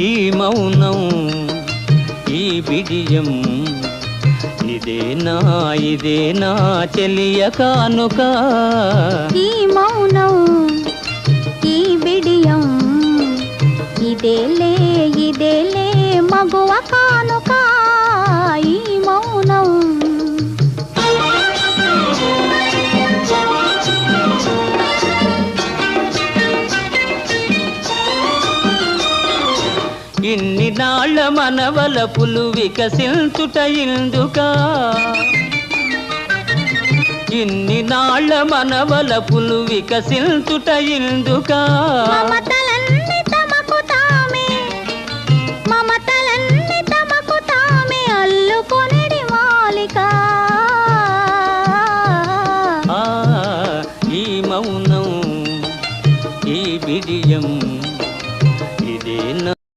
ఈ మౌనం ఈ బిడియం ఇదేనా ఇదేనా చెలియ కానుక? ఈ మౌనం ఈ బిడియం ఇదేలే ఇదేలే ఇన్ని నాళ్ళ మనవల పులు వికసిల్తుట ఇందుకా? ఇన్ని నాళ్ళ మనవల పులు వికసిల్తుట ఇందుకా? ఈ మౌనం ఈ బిడియం ఇదే